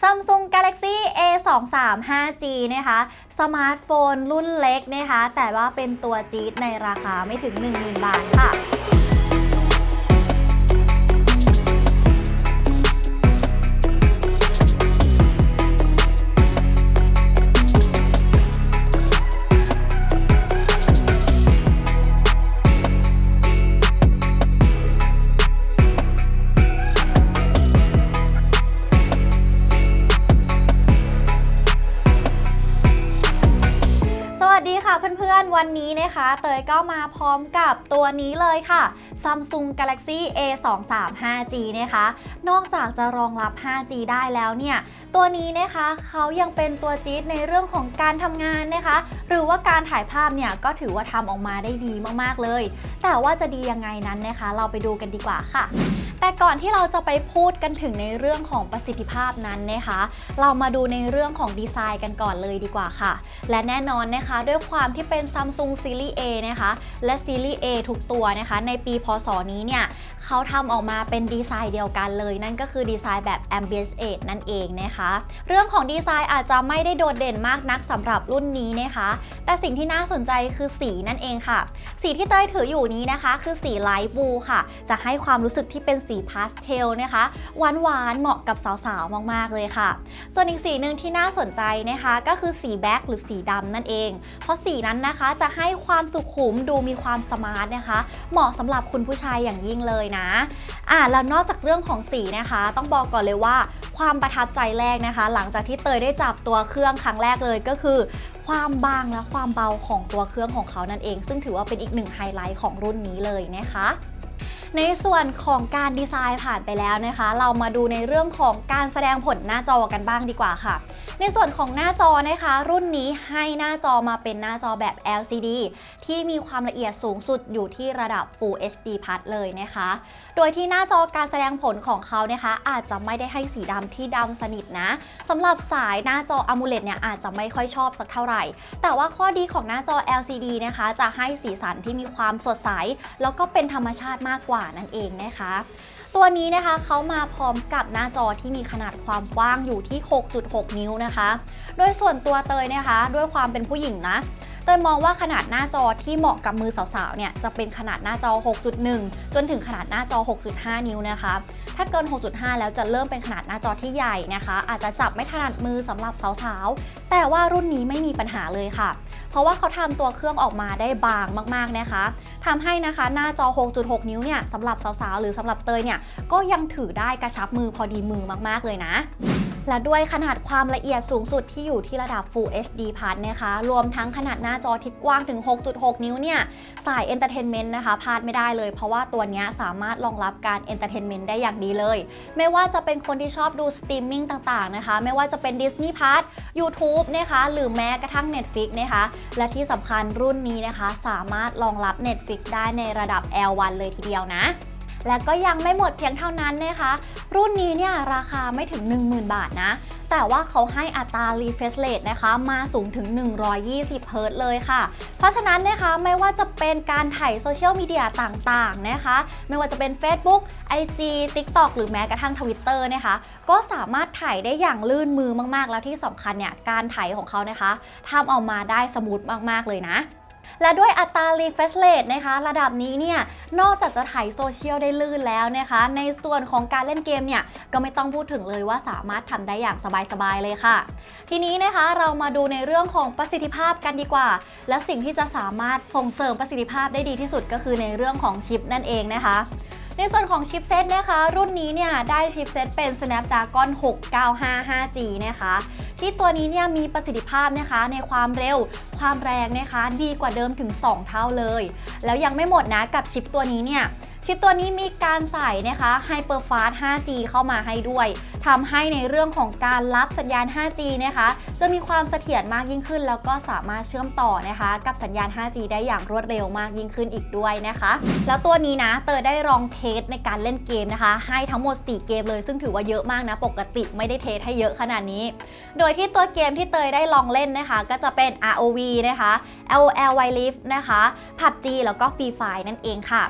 Samsung Galaxy A23 5G นะคะสมาร์ทโฟนรุ่นเล็กนะคะแต่ว่าเป็นตัวจี๊ดในราคาไม่ถึง 10,000 บาทค่ะ เพื่อนๆ วันนี้นะคะ เตยก็มาพร้อมกับตัวนี้เลยค่ะ Samsung Galaxy A23 5G นะคะ นอกจากจะรองรับ 5G ได้แล้วเนี่ย ตัวนี้นะคะเขายังเป็นตัวจี๊ดในเรื่องของการทำงานนะคะ หรือว่าการถ่ายภาพเนี่ยก็ถือว่าทำออกมาได้ดีมากๆเลย แต่ว่าจะดียังไงนั้นนะคะ เราไปดูกันดีกว่าค่ะแต่ก่อนที่เราจะไปพูดกันถึงในเรื่องของประสิทธิภาพนั้นนะคะ เรามาดูในเรื่องของดีไซน์กันก่อนเลยดีกว่าค่ะ และแน่นอนนะคะ ด้วยความที่เป็น Samsung Series A นะคะ และ Series A ทุกตัวนะคะ ในปีพศนี้เนี่ยเขาทำออกมาเป็นดีไซน์เดียวกันเลย นั่นก็คือดีไซน์แบบ Ambient Edge นั่นเองนะคะ เรื่องของดีไซน์อาจจะไม่ได้โดดเด่นมากนักสำหรับรุ่นนี้นะคะ แต่สิ่งที่น่าสนใจคือสีนั่นเองค่ะ สีที่เต้ยถืออยู่นี้นะคะ คือสีไลท์บลูค่ะ จะให้ความรู้สึกที่เป็นสีพาสเทลนะคะหวานๆเหมาะกับสาวๆ มากๆเลยค่ะ ส่วนอีกสีหนึ่งที่น่าสนใจนะคะ ก็คือสีแบ็คหรือสีดำนั่นเอง เพราะสีนั้นนะคะจะให้ความสุขุมดูมีความสมาร์ทนะคะ เหมาะสำหรับคุณผู้ชายอย่างยิ่งเลยนะอ่าแล้วนอกจากเรื่องของสีนะคะ ต้องบอกก่อนเลยว่าความประทับใจแรกนะคะ หลังจากที่เตยได้จับตัวเครื่องครั้งแรกเลยก็คือ ความบางและความเบาของตัวเครื่องของเขานั่นเอง ซึ่งถือว่าเป็นอีกหนึ่งไฮไลท์ของรุ่นนี้เลยนะคะในส่วนของการดีไซน์ผ่านไปแล้วนะคะ เรามาดูในเรื่องของการแสดงผลหน้าจอกันบ้างดีกว่าค่ะ ในส่วนของหน้าจอนะคะ รุ่นนี้ให้หน้าจอมาเป็นหน้าจอแบบ LCD ที่มีความละเอียดสูงสุดอยู่ที่ระดับ Full HD Plus เลยนะคะ โดยที่หน้าจอการแสดงผลของเขานะคะ อาจจะไม่ได้ให้สีดำที่ดำสนิทนะสำหรับสายหน้าจอ AMOLED เนี่ยอาจจะไม่ค่อยชอบสักเท่าไหร่ แต่ว่าข้อดีของหน้าจอ LCD นะคะ จะให้สีสันที่มีความสดใส แล้วก็เป็นธรรมชาติมากกว่านั่นเองนะคะ ตัวนี้นะคะเขามาพร้อมกับหน้าจอที่มีขนาดความกว้างอยู่ที่ 6.6 นิ้วนะคะ โดยส่วนตัวเตยนะคะ ด้วยความเป็นผู้หญิงนะเตยมองว่าขนาดหน้าจอที่เหมาะกับมือสาวๆ เนี่ยจะเป็นขนาดหน้าจอ 6.1 จนถึงขนาดหน้าจอ 6.5 นิ้วนะคะ ถ้าเกิน 6.5 แล้วจะเริ่มเป็นขนาดหน้าจอที่ใหญ่นะคะ อาจจะจับไม่ถนัดมือสำหรับสาวๆ แต่ว่ารุ่นนี้ไม่มีปัญหาเลยค่ะ เพราะว่าเขาทำตัวเครื่องออกมาได้บางมากๆนะคะ ทำให้นะคะหน้าจอ 6.6 นิ้วเนี่ยสำหรับสาวๆ หรือสำหรับเตยเนี่ยก็ยังถือได้กระชับมือพอดีมือมากๆเลยนะ และด้วยขนาดความละเอียดสูงสุดที่อยู่ที่ระดับ Full HD Plus นะคะ รวมทั้งขนาดหน้าจอที่กว้างถึง 6.6 นิ้วเนี่ย สาย Entertainment นะคะพลาดไม่ได้เลย เพราะว่าตัวนี้สามารถรองรับการ Entertainment ได้อย่างดีเลย ไม่ว่าจะเป็นคนที่ชอบดูสตรีมมิ่งต่างๆนะคะ ไม่ว่าจะเป็น Disney Plus YouTube นะคะ หรือแม้กระทั่ง Netflix นะคะ และที่สำคัญรุ่นนี้นะคะ สามารถรองรับ Netflix ได้ในระดับ L1 เลยทีเดียวนะ และก็ยังไม่หมดเพียงเท่านั้นนะคะ รุ่นนี้เนี่ยราคาไม่ถึง 10,000 บาทนะ แต่ว่าเขาให้อัตรา refresh rate นะคะมาสูงถึง 120เฮิรตเลยค่ะ เพราะฉะนั้นนะคะไม่ว่าจะเป็นการถ่ายโซเชียลมีเดียต่างๆนะคะ ไม่ว่าจะเป็น Facebook IG TikTok หรือแม้กระทั่ง Twitter นะคะ ก็สามารถถ่ายได้อย่างลื่นมือมากๆ แล้วที่สำคัญเนี่ยการถ่ายของเขานะคะทำออกมาได้สมูทมากๆเลยนะ และด้วยอัตรา refresh rate นะคะ ระดับนี้เนี่ย นอกจากจะถ่ายโซเชียลได้ลื่นแล้วนะคะ ในส่วนของการเล่นเกมเนี่ย ก็ไม่ต้องพูดถึงเลยว่าสามารถทำได้อย่างสบายๆเลยค่ะ ทีนี้นะคะเรามาดูในเรื่องของประสิทธิภาพกันดีกว่า และสิ่งที่จะสามารถส่งเสริมประสิทธิภาพได้ดีที่สุดก็คือในเรื่องของชิปนั่นเองนะคะในส่วนของชิปเซตนะคะ รุ่นนี้เนี่ยได้ชิปเซตเป็น Snapdragon 695 5G นะคะ ที่ตัวนี้เนี่ยมีประสิทธิภาพนะคะในความเร็ว ความแรงนะคะ ดีกว่าเดิมถึง 2 เท่าเลย แล้วยังไม่หมดนะกับชิปตัวนี้เนี่ยชิปตัวนี้มีการใส่นะคะ Hyperfast 5G เข้ามาให้ด้วย ทำให้ในเรื่องของการรับสัญญาณ 5G นะคะ จะมีความเสถียรมากยิ่งขึ้น แล้วก็สามารถเชื่อมต่อนะคะ กับสัญญาณ 5G ได้อย่างรวดเร็วมากยิ่งขึ้นอีกด้วยนะคะ แล้วตัวนี้นะเตยได้ลองเทสในการเล่นเกมนะคะ ให้ทั้งหมด 4 เกมเลย ซึ่งถือว่าเยอะมากนะ ปกติไม่ได้เทสให้เยอะขนาดนี้ โดยที่ตัวเกมที่เตยได้ลองเล่นนะคะ ก็จะเป็น ROV นะคะ LOL Wild Rift นะคะ PUBG แล้วก็ Free Fire นั่นเองค่ะ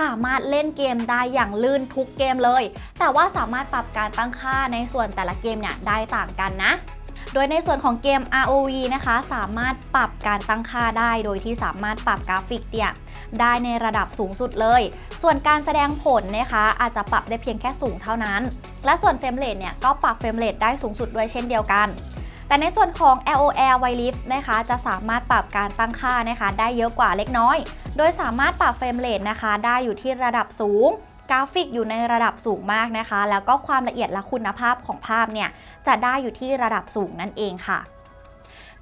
สามารถเล่นเกมได้อย่างลื่นทุกเกมเลย แต่ว่าสามารถปรับการตั้งค่าในส่วนแต่ละเกมเนี่ยได้ต่างกันนะ โดยในส่วนของเกม ROV นะคะ สามารถปรับการตั้งค่าได้ โดยที่สามารถปรับกราฟิกเนี่ยได้ในระดับสูงสุดเลย ส่วนการแสดงผลนะคะ อาจจะปรับได้เพียงแค่สูงเท่านั้น และส่วนเฟรมเรทเนี่ยก็ปรับเฟรมเรทได้สูงสุดด้วยเช่นเดียวกัน แต่ในส่วนของ LOL w i l i f t นะคะ จะสามารถปรับการตั้งค่านะคะ ได้เยอะกว่าเล็กน้อย โดยสามารถปรับเฟรมเรทนะคะ ได้อยู่ที่ระดับสูง กราฟิกอยู่ในระดับสูงมากนะคะ แล้วก็ความละเอียดและคุณภาพของภาพเนี่ยจะได้อยู่ที่ระดับสูงนั่นเองค่ะ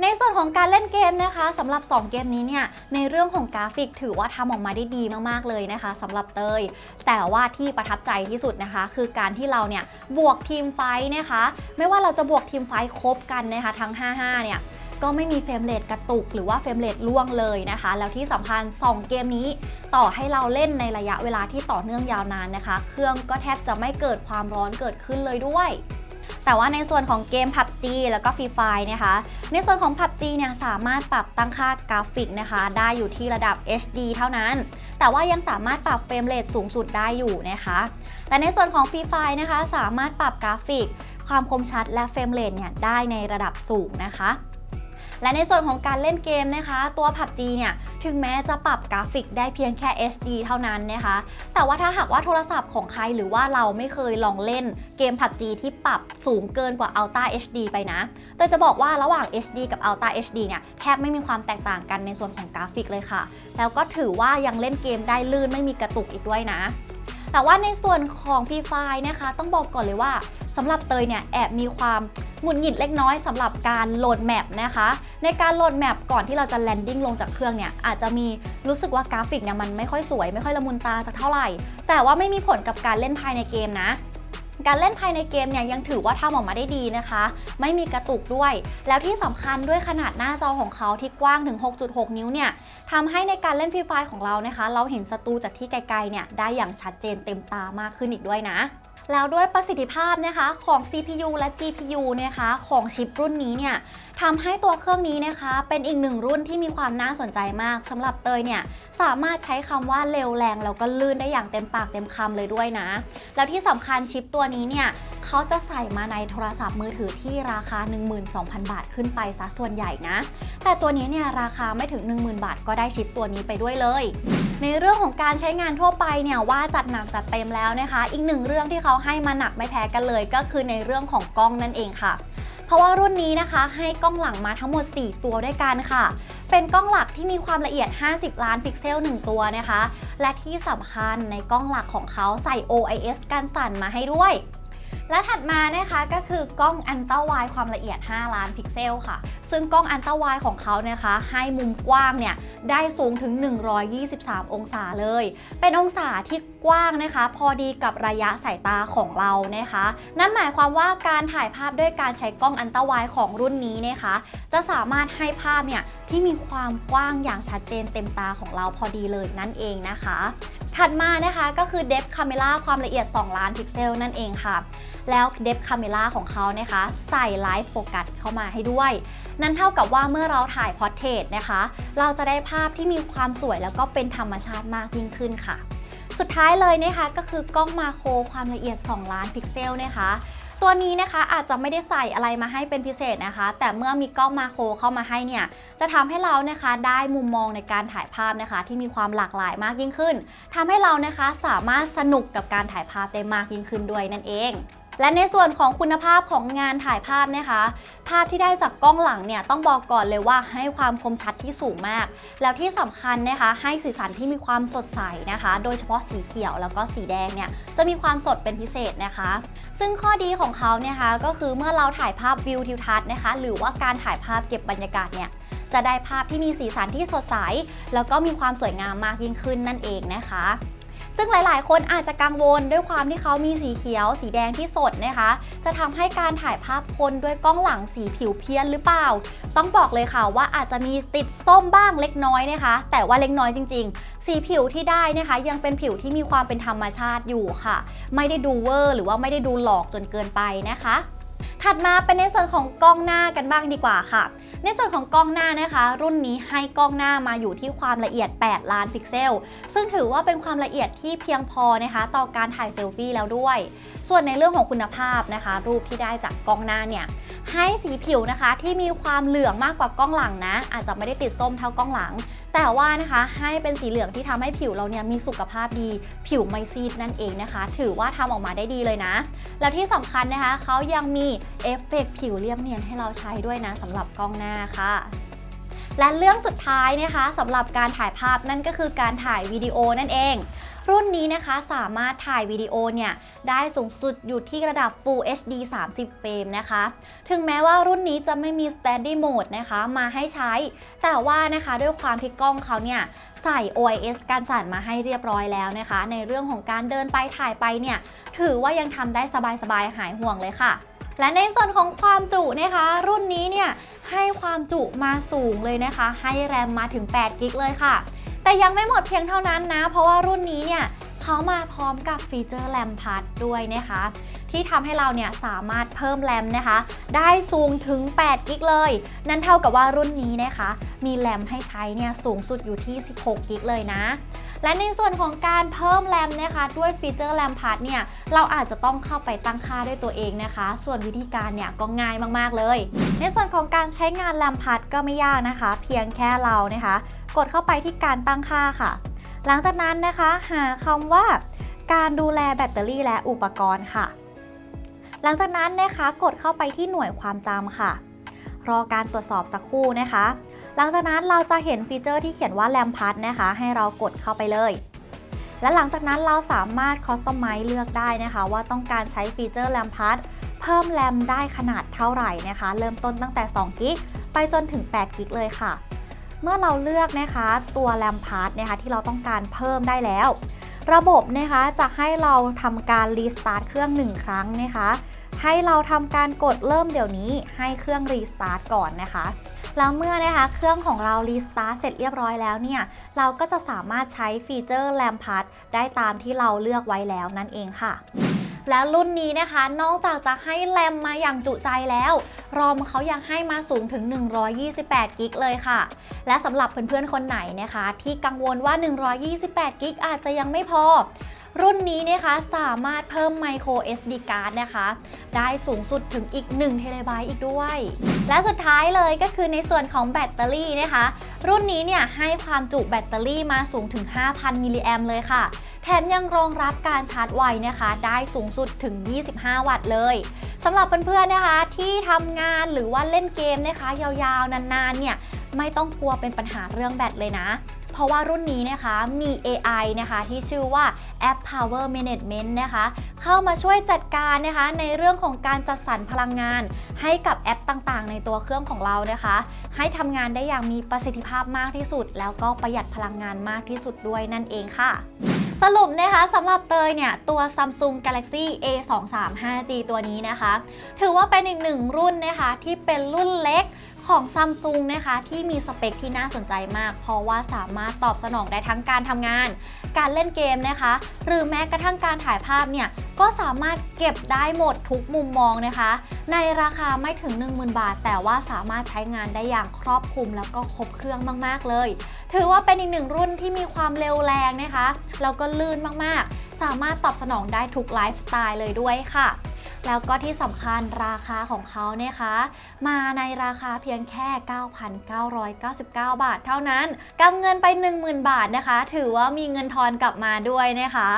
ในส่วนของการเล่นเกมนะคะสำหรับ 2 เกมนี้เนี่ยในเรื่องของกราฟิกถือว่าทำออกมาได้ดีมากๆเลยนะคะสำหรับเตย แต่ว่าที่ประทับใจที่สุดนะคะ คือการที่เราเนี่ยบวกทีมไฟท์นะคะ ไม่ว่าเราจะบวกทีมไฟท์ครบกันนะคะทั้ง 55 เนี่ย ก็ไม่มีเฟรมเรทกระตุก หรือว่าเฟรมเรทล่วงเลยนะคะ แล้วที่สำคัญ2เกมนี้ต่อให้เราเล่นในระยะเวลาที่ต่อเนื่องยาวนานนะคะ เครื่องก็แทบจะไม่เกิดความร้อนเกิดขึ้นเลยด้วยแต่ว่าในส่วนของเกม PUBG แล้วก็ Free Fire นะคะ ในส่วนของ PUBG เนี่ยสามารถปรับตั้งค่ากราฟิกนะคะ ได้อยู่ที่ระดับ HD เท่านั้น แต่ว่ายังสามารถปรับเฟรมเรทสูงสุดได้อยู่นะคะแต่ในส่วนของ Free Fire นะคะ สามารถปรับกราฟิก ความคมชัดและเฟรมเรทเนี่ยได้ในระดับสูงนะคะ และในส่วนของการเล่นเกมนะคะ ตัว PUBG เนี่ยถึงแม้จะปรับกราฟิกได้เพียงแค่ SD เท่านั้นนะคะ แต่ว่าถ้าหากว่าโทรศัพท์ของใครหรือว่าเราไม่เคยลองเล่นเกม PUBG ที่ปรับสูงเกินกว่า Ultra HD ไปนะแต่จะบอกว่าระหว่าง HD กับ Ultra HD เนี่ยแทบไม่มีความแตกต่างกันในส่วนของกราฟิกเลยค่ะ แล้วก็ถือว่ายังเล่นเกมได้ลื่นไม่มีกระตุกอีกด้วยนะ แต่ว่าในส่วนของ Free Fire นะคะ ต้องบอกก่อนเลยว่าสำหรับเตยเนี่ยแอบมีความหงุดหงิดเล็กน้อยสำหรับการโหลดแมปนะคะ ในการโหลดแมปก่อนที่เราจะแลนดิ้งลงจากเครื่องเนี่ยอาจจะมีรู้สึกว่ากราฟิกเนี่ยมันไม่ค่อยสวย ไม่ค่อยละมุนตาสักเท่าไหร่ แต่ว่าไม่มีผลกับการเล่นภายในเกมนะ การเล่นภายในเกมเนี่ยยังถือว่าทำออกมาได้ดีนะคะ ไม่มีกระตุกด้วย แล้วที่สำคัญด้วยขนาดหน้าจอของเขาที่กว้างถึง 6.6 นิ้วเนี่ยทำให้ในการเล่นฟรีไฟของเรานะคะ เราเห็นศัตรูจากที่ไกลๆเนี่ยได้อย่างชัดเจนเต็มตามากขึ้นอีกด้วยนะ แล้วด้วยประสิทธิภาพนะคะของ CPU และ GPU นะคะของชิปรุ่นนี้เนี่ยทำให้ตัวเครื่องนี้นะคะเป็นอีกหนึ่งรุ่นที่มีความน่าสนใจมากสำหรับเตยเนี่ยสามารถใช้คำว่าเร็วแรงแล้วก็ลื่นได้อย่างเต็มปากเต็มคำเลยด้วยนะ แล้วที่สำคัญชิปตัวนี้เนี่ย เขาจะใส่มาในโทรศัพท์มือถือที่ราคา 12,000 บาทขึ้นไปซะส่วนใหญ่นะ แต่ตัวนี้เนี่ยราคาไม่ถึง 10,000 บาทก็ได้ชิปตัวนี้ไปด้วยเลย ในเรื่องของการใช้งานทั่วไปเนี่ยว่าจัดหนักจัดเต็มแล้วนะคะ อีกหนึ่งเรื่องที่เขาให้มาหนักไม่แพ้กันเลย ก็คือในเรื่องของกล้องนั่นเองค่ะ เพราะว่ารุ่นนี้นะคะให้กล้องหลังมาทั้งหมด 4 ตัวด้วยกันค่ะเป็นกล้องหลักที่มีความละเอียด 50 ล้านพิกเซล 1 ตัวนะคะ และที่สำคัญในกล้องหลักของเขาใส่ OIS กันสั่นมาให้ด้วย และถัดมานะคะก็คือกล้องอันต้าไวความละเอียด 5 ล้านพิกเซลค่ะ ซึ่งกล้องอันต้าไวของเขานะคะ ให้มุมกว้างเนี่ยได้สูงถึง 123 องศาเลย เป็นองศาที่กว้างนะคะ พอดีกับระยะสายตาของเรานะคะ นั่นหมายความว่าการถ่ายภาพด้วยการใช้กล้องอันต้าไวของรุ่นนี้นะคะ จะสามารถให้ภาพเนี่ยที่มีความกว้างอย่างชัดเจนเต็มตาของเราพอดีเลยนั่นเองนะคะ ถัดมานะคะก็คือ Depth Camera ความละเอียด 2 ล้านพิกเซลนั่นเองค่ะ แล้ว Depth Camera ของเขานะคะ ใส่ Live Focus เข้ามาให้ด้วย นั่นเท่ากับว่าเมื่อเราถ่ายพอร์เทรตนะคะ เราจะได้ภาพที่มีความสวยแล้วก็เป็นธรรมชาติมากยิ่งขึ้นค่ะ สุดท้ายเลยนะคะก็คือกล้องมาโครความละเอียด 2 ล้านพิกเซลนะคะตัวนี้นะคะอาจจะไม่ได้ใส่อะไรมาให้เป็นพิเศษนะคะ แต่เมื่อมีกล้องมาโครเข้ามาให้เนี่ย จะทำให้เรานะคะได้มุมมองในการถ่ายภาพนะคะ ที่มีความหลากหลายมากยิ่งขึ้นทำให้เรานะคะสามารถสนุกกับการถ่ายภาพได้มากยิ่งขึ้นด้วยนั่นเอง และในส่วนของคุณภาพของงานถ่ายภาพนะคะ ภาพที่ได้จากกล้องหลังเนี่ยต้องบอกก่อนเลยว่าให้ความคมชัดที่สูงมาก แล้วที่สำคัญนะคะ ให้สีสันที่มีความสดใสนะคะ โดยเฉพาะสีเขียวแล้วก็สีแดงเนี่ยจะมีความสดเป็นพิเศษนะคะ ซึ่งข้อดีของเขาเนี่ยคะก็คือเมื่อเราถ่ายภาพวิวทิวทัศน์นะคะ หรือว่าการถ่ายภาพเก็บบรรยากาศเนี่ยจะได้ภาพที่มีสีสันที่สดใส แล้วก็มีความสวยงามมากยิ่งขึ้นนั่นเองนะคะ ซึ่งหลายๆ คนอาจจะกังวลด้วยความที่เขามีสีเขียว สีแดงที่สดนะคะ จะทำให้การถ่ายภาพคนด้วยกล้องหลังสีผิวเพี้ยนหรือเปล่า ต้องบอกเลยค่ะว่าอาจจะมีติดส้มบ้างเล็กน้อยนะคะ แต่ว่าเล็กน้อยจริง ๆสีผิวที่ได้นะคะยังเป็นผิวที่มีความเป็นธรรมชาติอยู่ค่ะ ไม่ได้ดูเวอร์ หรือว่าไม่ได้ดูหลอกจนเกินไปนะคะ ถัดมาเป็นในส่วนของกล้องหน้ากันบ้างดีกว่าค่ะ ในส่วนของกล้องหน้านะคะ รุ่นนี้ให้กล้องหน้ามาอยู่ที่ความละเอียด 8 ล้านพิกเซล ซึ่งถือว่าเป็นความละเอียดที่เพียงพอนะคะ ต่อการถ่ายเซลฟี่แล้วด้วย ส่วนในเรื่องของคุณภาพนะคะ รูปที่ได้จากกล้องหน้าเนี่ยให้สีผิวนะคะที่มีความเหลืองมากกว่ากล้องหลังนะ อาจจะไม่ได้ติดส้มเท่ากล้องหลัง แต่ว่านะคะให้เป็นสีเหลืองที่ทำให้ผิวเราเนี่ยมีสุขภาพดี ผิวไม่ซีดนั่นเองนะคะ ถือว่าทำออกมาได้ดีเลยนะ แล้วที่สำคัญนะคะเขายังมีเอฟเฟกต์ผิวเรียบเนียนให้เราใช้ด้วยนะสำหรับกล้องหน้าค่ะและเรื่องสุดท้ายนะคะสำหรับการถ่ายภาพนั่นก็คือการถ่ายวิดีโอนั่นเอง รุ่นนี้นะคะสามารถถ่ายวิดีโอเนี่ยได้สูงสุดอยู่ที่ระดับ Full HD 30 เฟรมนะคะ ถึงแม้ว่ารุ่นนี้จะไม่มี Steady Mode นะคะมาให้ใช้ แต่ว่านะคะด้วยความที่กล้องเขาเนี่ยใส่ OIS การสั่นมาให้เรียบร้อยแล้วนะคะ ในเรื่องของการเดินไปถ่ายไปเนี่ยถือว่ายังทำได้สบายๆหายห่วงเลยค่ะ และในส่วนของความจุนะคะ รุ่นนี้เนี่ยให้ความจุมาสูงเลยนะคะ ให้แรมมาถึง8กิกเลยค่ะ แต่ยังไม่หมดเพียงเท่านั้นนะ เพราะว่ารุ่นนี้เนี่ยเขามาพร้อมกับฟีเจอร์แรมพัดด้วยนะคะ ที่ทำให้เราเนี่ยสามารถเพิ่มแรมนะคะ ได้สูงถึง 8 กิกเลย นั่นเท่ากับว่ารุ่นนี้นะคะ มีแรมให้ใช้เนี่ยสูงสุดอยู่ที่ 16 กิกเลยนะและในส่วนของการเพิ่มแรมนะคะ ด้วยฟีเจอร์แรมพัดเนี่ย เราอาจจะต้องเข้าไปตั้งค่าด้วยตัวเองนะคะ ส่วนวิธีการเนี่ยก็ง่ายมากๆเลย ในส่วนของการใช้งานแรมพัดก็ไม่ยากนะคะ เพียงแค่เรานะคะ กดเข้าไปที่การตั้งค่าค่ะ หลังจากนั้นนะคะหาคำว่า การดูแลแบตเตอรี่และอุปกรณ์ค่ะ หลังจากนั้นนะคะกดเข้าไปที่หน่วยความจำค่ะ รอการตรวจสอบสักครู่นะคะ หลังจากนั้นเราจะเห็นฟีเจอร์ที่เขียนว่าแรมพัดนะคะ ให้เรากดเข้าไปเลยและหลังจากนั้นเราสามารถคอสตอมไมซ์เลือกได้นะคะ ว่าต้องการใช้ฟีเจอร์แรมพัดเพิ่มแรมได้ขนาดเท่าไหร่นะคะ เริ่มต้นตั้งแต่2กิกไปจนถึง8กิกเลยค่ะ เมื่อเราเลือกนะคะตัวแรมพาร์ทนะคะที่เราต้องการเพิ่มได้แล้ว ระบบนะคะจะให้เราทำการรีสตาร์ทเครื่อง1ครั้งนะคะให้เราทำการกดเริ่มเดี๋ยวนี้ให้เครื่องรีสตาร์ทก่อนนะคะ แล้วเมื่อนะคะเครื่องของเรารีสตาร์ทเสร็จเรียบร้อยแล้วเนี่ย เราก็จะสามารถใช้ฟีเจอร์แรมพัดได้ตามที่เราเลือกไว้แล้วนั่นเองค่ะ และรุ่นนี้นะคะ นอกจากจะให้แรมมาอย่างจุใจแล้วรอมเขายังให้มาสูงถึง 128 กิกเลยค่ะ และสำหรับเพื่อนๆ คนไหนนะคะ ที่กังวลว่า 128 กิกอาจจะยังไม่พอ รุ่นนี้นะคะสามารถเพิ่ม micro SD card นะคะ ได้สูงสุดถึงอีก1เทเลบต์อีกด้วย และสุดท้ายเลยก็คือในส่วนของแบตเตอรี่นะคะ รุ่นนี้เนี่ยให้ความจุแบตเตอรี่มาสูงถึง 5,000 มิลลิแอมเลยค่ะ แถมยังรองรับการชาร์จไวนะคะ ได้สูงสุดถึง 25 วัตต์เลยสำหรับเพื่อนๆนะคะ ที่ทำงานหรือว่าเล่นเกมนะคะ ยาวๆ นานๆ เนี่ยไม่ต้องกลัวเป็นปัญหาเรื่องแบตเลยนะ เพราะว่ารุ่นนี้นะคะมี AI นะคะที่ชื่อว่า App Power Management นะคะ เข้ามาช่วยจัดการนะคะในเรื่องของการจัดสรรพลังงาน ให้กับแอปต่างๆ ในตัวเครื่องของเรานะคะ ให้ทำงานได้อย่างมีประสิทธิภาพมากที่สุด แล้วก็ประหยัดพลังงานมากที่สุดด้วยนั่นเองค่ะ สรุปนะคะสำหรับเตยเนี่ย ตัว Samsung Galaxy A235G ตัวนี้นะคะ ถือว่าเป็นอีกหนึ่งรุ่นนะคะที่เป็นรุ่นเล็กของ Samsung นะคะที่มีสเปคที่น่าสนใจมาก เพราะว่าสามารถตอบสนองได้ทั้งการทำงาน การเล่นเกมนะคะ หรือแม้กระทั่งการถ่ายภาพเนี่ยก็สามารถเก็บได้หมดทุกมุมมองนะคะ ในราคาไม่ถึง 10,000 บาท แต่ว่าสามารถใช้งานได้อย่างครอบคลุมแล้วก็ครบเครื่องมาก ๆ เลย ถือว่าเป็นอีกหนึ่งรุ่นที่มีความเร็วแรงนะคะ แล้วก็ลื่นมากๆ สามารถตอบสนองได้ทุกไลฟ์สไตล์เลยด้วยค่ะ แล้วก็ที่สำคัญราคาของเขาเนี่ยคะ มาในราคาเพียงแค่ 9,999 บาท เท่านั้นกำเงินไป 10,000 บาทนะคะ ถือว่ามีเงินทอนกลับมาด้วยนะคะ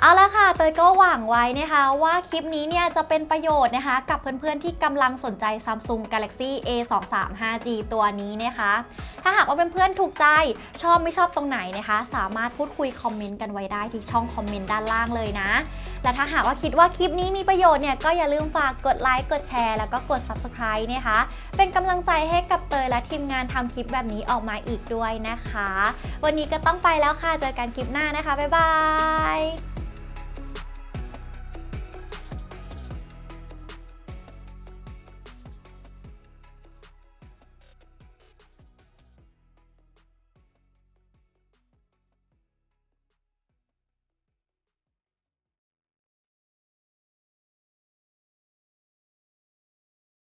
เอาละค่ะเตยก็หวังไว้นะคะว่าคลิปนี้เนี่ยจะเป็นประโยชน์นะคะ กับเพื่อนๆที่กำลังสนใจ Samsung Galaxy A235G ตัวนี้นะคะ ถ้าหากว่าเพื่อนๆถูกใจชอบไม่ชอบตรงไหนนะคะ สามารถพูดคุยคอมเมนต์กันไว้ได้ที่ช่องคอมเมนต์ด้านล่างเลยนะ และถ้าหากว่าคิดว่าคลิปนี้มีประโยชน์เนี่ยก็อย่าลืมฝากกดไลค์กดแชร์แล้วก็กด Subscribe นะคะ เป็นกำลังใจให้กับเตยและทีมงานทำคลิปแบบนี้ออกมาอีกด้วยนะคะ วันนี้ก็ต้องไปแล้วค่ะเจอกันคลิปหน้านะคะบ๊ายบาย